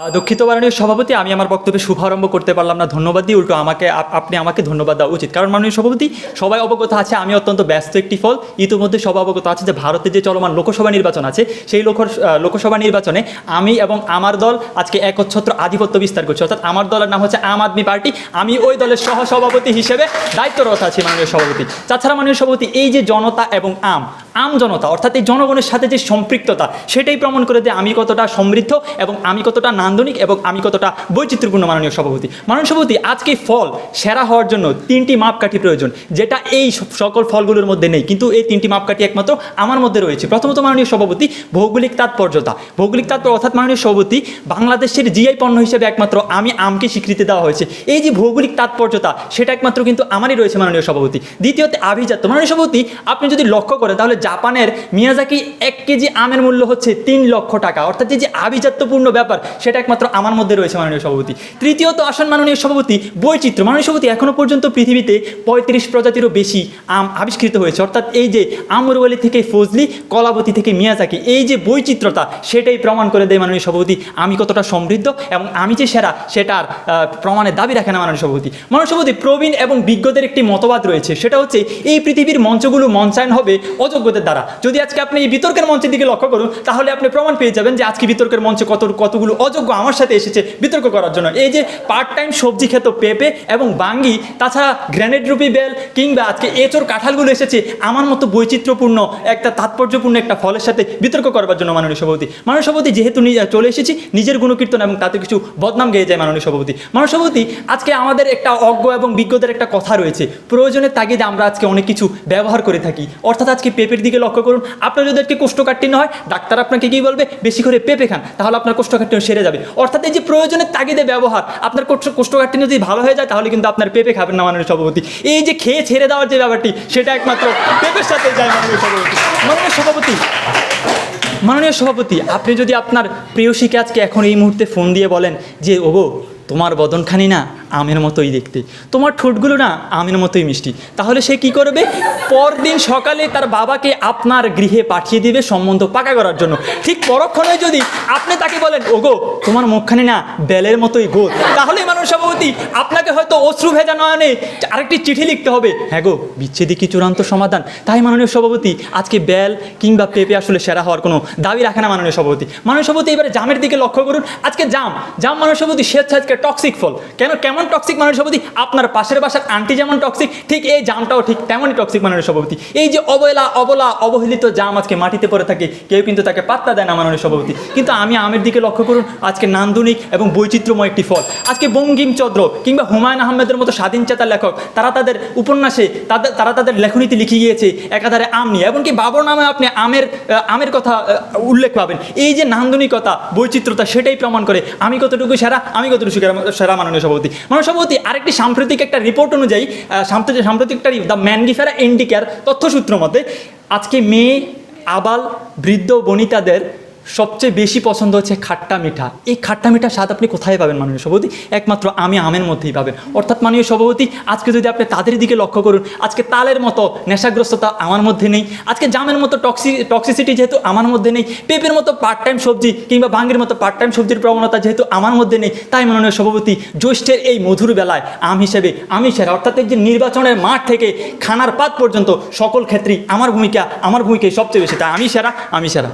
দুঃখিত মাননীয় সভাপতি, আমি আমার বক্তব্যে শুভারম্ভ করতে পারলাম না। ধন্যবাদ দিই উল্টো আমাকে আপনি আমাকে ধন্যবাদ দেওয়া উচিত। কারণ মাননীয় সভাপতি, সবাই অবগত আছে, আমি অত্যন্ত ব্যস্ত একটি ফল। ইতিমধ্যে সবাই অবগত আছে যে ভারতের যে চলমান লোকসভা নির্বাচন আছে, সেই লোক লোকসভা নির্বাচনে আমি এবং আমার দল আজকে একচ্ছত্র আধিপত্য বিস্তার করছি। অর্থাৎ আমার দলের নাম হচ্ছে আম আদমি পার্টি। আমি ওই দলের সহ সভাপতি হিসেবে দায়িত্বরত আছি মাননীয় সভাপতি। তাছাড়া মাননীয় সভাপতি, এই যে জনতা এবং আম আম জনতা, অর্থাৎ এই জনগণের সাথে যে সম্পৃক্ততা, সেটাই প্রমাণ করে যে আমি কতটা সমৃদ্ধ এবং আমি কতটা নান্দনিক এবং আমি কতটা বৈচিত্র্যপূর্ণ মাননীয় সভাপতি। মাননীয় সভাপতি, আজকে ফল সেরা হওয়ার জন্য তিনটি মাপকাঠি প্রয়োজন, যেটা এই সকল ফলগুলোর মধ্যে নেই, কিন্তু এই তিনটি মাপকাঠি একমাত্র আমার মধ্যে রয়েছে। প্রথমত মাননীয় সভাপতি, ভৌগোলিক তাৎপর্যতা। ভৌগোলিক তাৎপর্য, অর্থাৎ মাননীয় সভাপতি, বাংলাদেশের জিআই পণ্য হিসেবে একমাত্র আমি আমকে স্বীকৃতি দেওয়া হয়েছে। এই যে ভৌগোলিক তাৎপর্যতা, সেটা একমাত্র কিন্তু আমারই রয়েছে মাননীয় সভাপতি। দ্বিতীয়ত আভিজাত্য। মাননীয় সভাপতি, আপনি যদি লক্ষ্য করেন, তাহলে জাপানের মিয়াজাকি এক কেজি আমের মূল্য হচ্ছে তিন লক্ষ টাকা। অর্থাৎ যে আভিজাত্যপূর্ণ ব্যাপার, সেটা একমাত্র আমার মধ্যে রয়েছে মাননীয় সভাপতি। তৃতীয়ত আসন মাননীয় সভাপতি, বৈচিত্র্য। মাননীয় সভাপতি এখনও পর্যন্ত পৃথিবীতে পঁয়ত্রিশ প্রজাতিরও বেশি আম আবিষ্কৃত হয়েছে। অর্থাৎ এই যে আমরওয়ালি থেকে ফজলি, কলাবতী থেকে মিয়াজাকি, এই যে বৈচিত্র্যতা, সেটাই প্রমাণ করে দেয় মাননীয় সভাপতি, আমি কতটা সমৃদ্ধ এবং আমি যে সেরা সেটার প্রমাণের দাবি রাখে না মাননীয় সভাপতি। মাননীয় সভাপতি, প্রবীণ এবং বিজ্ঞদের একটি মতবাদ রয়েছে, সেটা হচ্ছে, এই পৃথিবীর মঞ্চগুলো মঞ্চায়ন হবে অযোগ্যদের দ্বারা। যদি আজকে আপনি এই বিতর্কের মঞ্চের দিকে লক্ষ্য করুন, তাহলে আপনি প্রমাণ পেয়ে যাবেন যে আজকে বিতর্কের মঞ্চে কত, কতগুলো অযোগ্য আমার সাথে এসেছে বিতর্ক করার জন্য। এই যে পার্ট টাইম সবজি খেত পেঁপে এবং বাঙ্গি, তাছাড়া গ্র্যানেড রুপি বেল, কিংবা আজকে এচোর কাঁঠালগুলো এসেছে, আমার মতো বৈচিত্র্যপূর্ণ একটা তাৎপর্যপূর্ণ একটা ফলের সাথে বিতর্ক করবার জন্য মাননীয় সভাপতি। মাননীয় সভাপতি, যেহেতু চলে এসেছি, নিজের গুণকীর্তন এবং তাতে কিছু বদনাম গেয়ে যায় মাননীয় সভাপতি। মাননীয় সভাপতি, আজকে আমাদের একটা অজ্ঞ এবং বিজ্ঞদের একটা কথা রয়েছে। প্রয়োজনের তাগিদে আমরা আজকে অনেক কিছু ব্যবহার করে থাকি। অর্থাৎ আজকে পেঁপের দিকে লক্ষ্য করুন। আপনার যদি আজকে কোষ্ঠকাঠিন্য হয়, ডাক্তার আপনাকে কি বলবে? বেশি করে পেঁপে খান, তাহলে আপনার কোষ্ঠকাঠিন্য সেরে যাবে। অর্থাৎ এই যে প্রয়োজনের তাগিদে ব্যবহার, আপনার কোষ্ঠ- কোষ্ঠকাঠিন্য যদি ভালো হয়ে যায়, তাহলে কিন্তু আপনার পেঁপে খাবেন না মাননীয় সভাপতি। এই যে খেয়ে ছেড়ে দেওয়ার যে ব্যাপারটি, সেটা একমাত্র পেঁপের সাথে যায় মাননীয় সভাপতি। মাননীয় সভাপতি মাননীয় সভাপতি, আপনি যদি আপনার প্রেয়সীকে আজকে এখন এই মুহূর্তে ফোন দিয়ে বলেন যে, ওগো, তোমার বদনখানি না আমের মতোই দেখতে। তোমার ঠোঁটগুলো না আমের মতোই মিষ্টি। তাহলে সে কি করবে? পরদিন সকালে তার বাবাকে আপনার গৃহে পাঠিয়ে দিবে সম্বন্ধ পাকা করার জন্য। ঠিক পরক্ষণে যদি আপনি তাকে বলেন, ওগো, তোমার মুখখানি না বেলের মতোই গোল। তাহলে মানুষ সভাপতি আপনাকে হয়তো অশ্রু ভেজা নয়নে আরেকটি চিঠি লিখতে হবে। হ্যাঁ গো বিচ্ছেদই কি চূড়ান্ত সমাধান? তাই মাননীয় সভাপতি, আজকে বেল কিংবা পেঁপে আসলে সেরা হওয়ার কোনো দাবি রাখে না মাননীয় সভাপতি। মাননীয় সভাপতি, এবারে জামের দিকে লক্ষ্য করুন। আজকে জাম জাম মাননীয় সভাপতি সে হচ্ছে আজকে টক্সিক ফল। কেন, কেমন টক্সিক মাননীয় সভাপতি, আপনার পাশের বাসার আন্টি যেমন টক্সিক ঠিক এই জামটাও ঠিক তেমনই টক্সিক মাননীয় সভাপতি। এই যে অবহেলা, অবলা, অবহেলিত জাম আজকে মাটিতে পড়ে থাকে, কেউ কিন্তু তাকে পাত্তা দেয় না মাননীয় সভাপতি। কিন্তু আমি আমের দিকে লক্ষ্য করুন, আজকে নান্দনিক এবং বৈচিত্র্যময় একটি ফল। আজকে বঙ্কিমচন্দ্র কিংবা হুমায়ুন আহমেদের মতো স্বাধীন চেতার লেখক, তারা তাদের উপন্যাসে তাদের তারা তাদের লেখনীতে লিখে গিয়েছে একাধারে আম নিয়ে। এমনকি বাবর নামে আপনি আমের আমের কথা উল্লেখ পাবেন। এই যে নান্দনিকতা, বৈচিত্র্যতা, সেটাই প্রমাণ করে আমি কতটুকু সেরা, আমি কতটুকু সেরা মাননীয় সভাপতি। সভাপতি আরেকটি সাম্প্রতিক একটা রিপোর্ট অনুযায়ী সাম্প্রতিক সাম্প্রতিক একটা দ্য ম্যানগিফেরা ইন্ডিকার তথ্যসূত্র মতে, আজকে মেয়ে, আবাল, বৃদ্ধ, বনিতাদের সবচেয়ে বেশি পছন্দ হচ্ছে খাট্টা মিঠা। এই খাট্টা মিঠা স্বাদ আপনি কোথায় পাবেন মাননীয় সভাপতি? একমাত্র আমি আমের মধ্যেই পাবেন। অর্থাৎ মাননীয় সভাপতি, আজকে যদি আপনি তাদের দিকে লক্ষ্য করুন, আজকে তালের মতো নেশাগ্রস্ততা আমার মধ্যে নেই। আজকে জামের মতো টক্সি টক্সিসিটি যেহেতু আমার মধ্যে নেই। পেঁপের মতো পার্ট টাইম সবজি কিংবা ভাঙ্গের মতো পার্ট টাইম সবজির প্রবণতা যেহেতু আমার মধ্যে নেই, তাই মাননীয় সভাপতি, জ্যৈষ্ঠের এই মধুর বেলায় আম হিসেবে, আমি সেরা অর্থাৎ এই যে নির্বাচনের মাঠ থেকে খানার পাত পর্যন্ত সকল ক্ষেত্রেই আমার ভূমিকা, আমার ভূমিকাই সবচেয়ে বেশি। তাই আমি সেরা আমি সেরা।